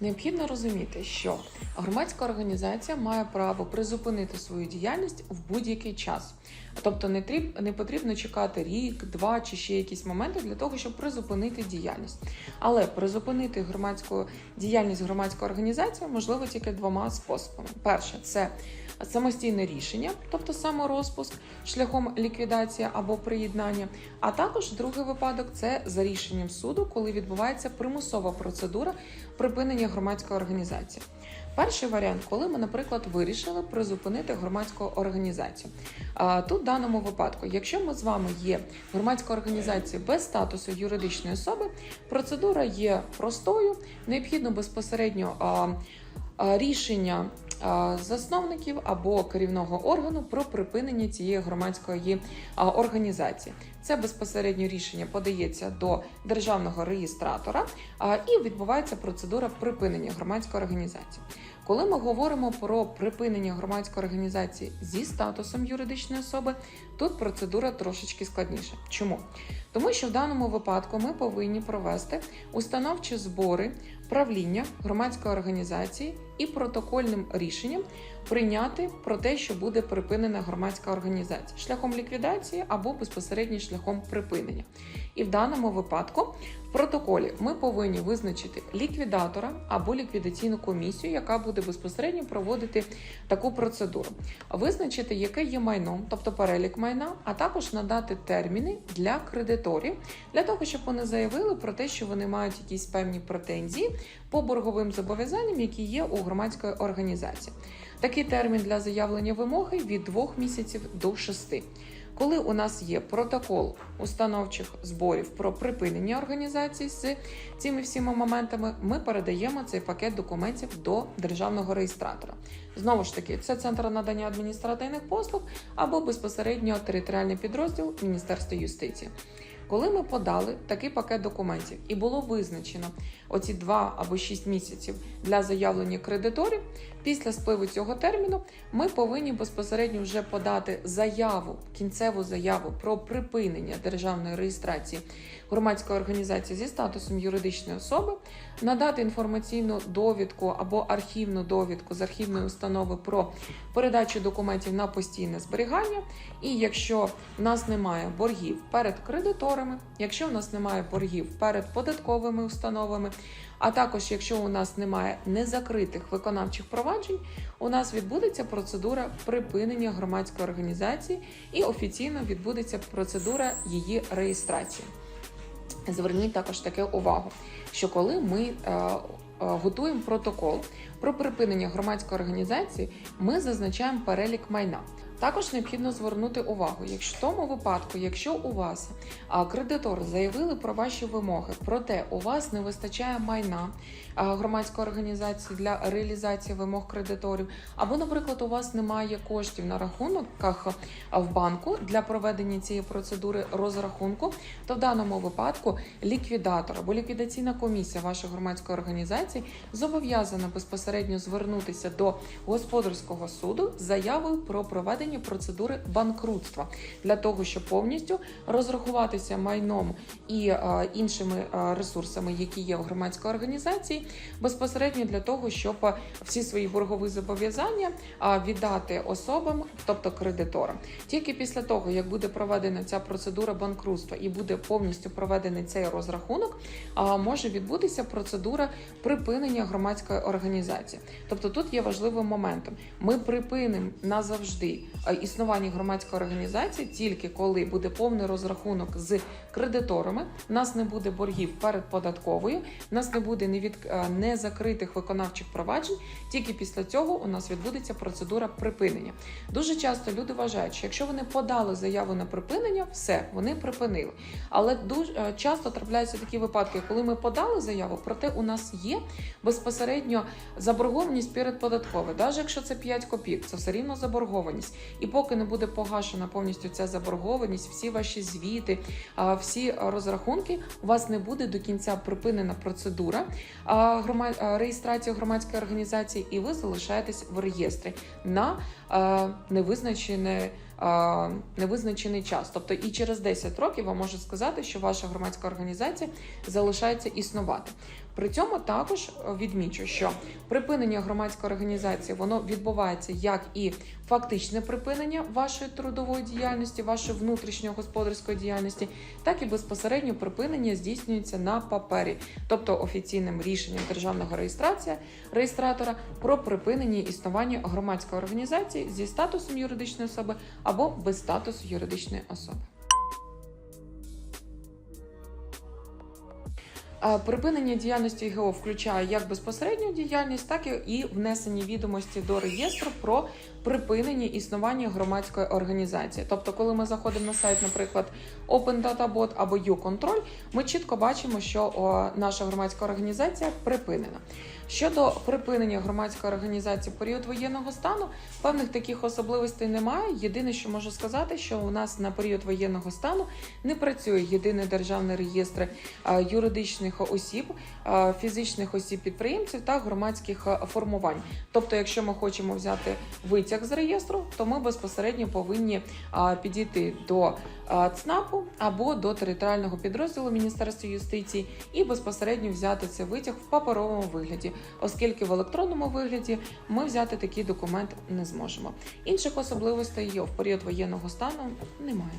Необхідно розуміти, що громадська організація має право призупинити свою діяльність в будь-який час. Тобто не тріб, не потрібно чекати рік, два чи ще якісь моменти для того, щоб призупинити діяльність. Але призупинити громадську діяльність громадської організації можливо тільки двома способами: перше це самостійне рішення, тобто саморозпуск шляхом ліквідації або приєднання. А також другий випадок це за рішенням суду, коли відбувається примусова процедура припинення громадської організації. Перший варіант, коли ми, наприклад, вирішили призупинити громадську організацію. Тут в даному випадку, якщо ми з вами є громадська організація без статусу юридичної особи, процедура є простою, необхідно безпосередньо рішення засновників або керівного органу про припинення цієї громадської організації. Це безпосередньо рішення подається до державного реєстратора і відбувається процедура припинення громадської організації. Коли ми говоримо про припинення громадської організації зі статусом юридичної особи, тут процедура трошечки складніша. Чому? Тому що в даному випадку ми повинні провести установчі збори правління громадської організації і протокольним рішенням прийняти про те, що буде припинена громадська організація шляхом ліквідації або безпосередньо шляхом припинення. І в даному випадку в протоколі ми повинні визначити ліквідатора або ліквідаційну комісію, яка буде безпосередньо проводити таку процедуру, визначити, яке є майном, тобто перелік майна, а також надати терміни для кредиторів, для того, щоб вони заявили про те, що вони мають якісь певні претензії по борговим зобов'язанням, які є у громадської організації. Такий термін для заявлення вимоги від двох місяців до шести. Коли у нас є протокол установчих зборів про припинення організації з цими всіма моментами, ми передаємо цей пакет документів до державного реєстратора. Знову ж таки, це центр надання адміністративних послуг або безпосередньо територіальний підрозділ Міністерства юстиції. Коли ми подали такий пакет документів і було визначено оці два або шість місяців для заявлення кредиторів, після спливу цього терміну ми повинні безпосередньо вже подати заяву, кінцеву заяву про припинення державної реєстрації громадської організації зі статусом юридичної особи, надати інформаційну довідку або архівну довідку з архівної установи про передачу документів на постійне зберігання. І якщо в нас немає боргів перед кредиторами, якщо в нас немає боргів перед податковими установами, а також якщо у нас немає незакритих виконавчих проваджень, у нас відбудеться процедура припинення громадської організації і офіційно відбудеться процедура її реєстрації. Зверніть також таке увагу, що коли ми е, е, готуємо протокол про припинення громадської організації, ми зазначаємо перелік майна. Також необхідно звернути увагу, якщо в тому випадку, якщо у вас а, кредитор заявили про ваші вимоги, проте у вас не вистачає майна громадської організації для реалізації вимог кредиторів, або, наприклад, у вас немає коштів на рахунках в банку для проведення цієї процедури розрахунку, то в даному випадку ліквідатор або ліквідаційна комісія вашої громадської організації зобов'язана безпосередньо звернутися до господарського суду з заявою про проведення процедури банкрутства для того, щоб повністю розрахуватися майном і е, іншими е, ресурсами, які є в громадській організації, безпосередньо для того, щоб всі свої боргові зобов'язання е, віддати особам, тобто кредиторам. Тільки після того, як буде проведена ця процедура банкрутства і буде повністю проведений цей розрахунок, е, може відбутися процедура припинення громадської організації. Тобто тут є важливим моментом. Ми припинимо назавжди е, існування громадської організації тільки коли буде повний розрахунок з кредиторами. Нас не буде боргів перед податковою, нас не буде е, незакритих виконавчих проваджень. Тільки після цього у нас відбудеться процедура припинення. Дуже часто люди вважають, що якщо вони подали заяву на припинення, все вони припинили. Але дуже е, часто трапляються такі випадки, коли ми подали заяву, проте у нас є безпосередньо заборгованість перед податковою. Навіть якщо це 5 копійок, це все рівно заборгованість. І поки не буде погашена повністю ця заборгованість, всі ваші звіти, всі розрахунки, у вас не буде до кінця припинена процедура реєстрації громадської організації, і ви залишаєтесь в реєстрі на а, невизначений час. Тобто і через 10 років вам можуть сказати, що ваша громадська організація залишається існувати. При цьому також відмічу, що припинення громадської організації воно відбувається як і фактичне припинення вашої трудової діяльності, вашої внутрішньогосподарської діяльності, так і безпосередньо припинення здійснюється на папері, тобто офіційним рішенням державного реєстрація реєстратора про припинення існування громадської організації зі статусом юридичної особи або без статусу юридичної особи. Припинення діяльності ГО включає як безпосередню діяльність, так і внесені відомості до реєстру про припинення існування громадської організації. Тобто, коли ми заходимо на сайт, наприклад, Open Data Bot або YouControl, ми чітко бачимо, що наша громадська організація припинена. Щодо припинення громадської організації період воєнного стану, певних таких особливостей немає. Єдине, що можу сказати, що у нас на період воєнного стану не працює єдиний державний реєстр е, юридичних осіб, е, фізичних осіб підприємців та громадських е, формувань. Тобто, якщо ми хочемо взяти витяг з реєстру, то ми безпосередньо повинні е, підійти до ЦНАПу або до територіального підрозділу Міністерства юстиції і безпосередньо взяти цей витяг в паперовому вигляді, оскільки в електронному вигляді ми взяти такий документ не зможемо. Інших особливостей в період воєнного стану немає.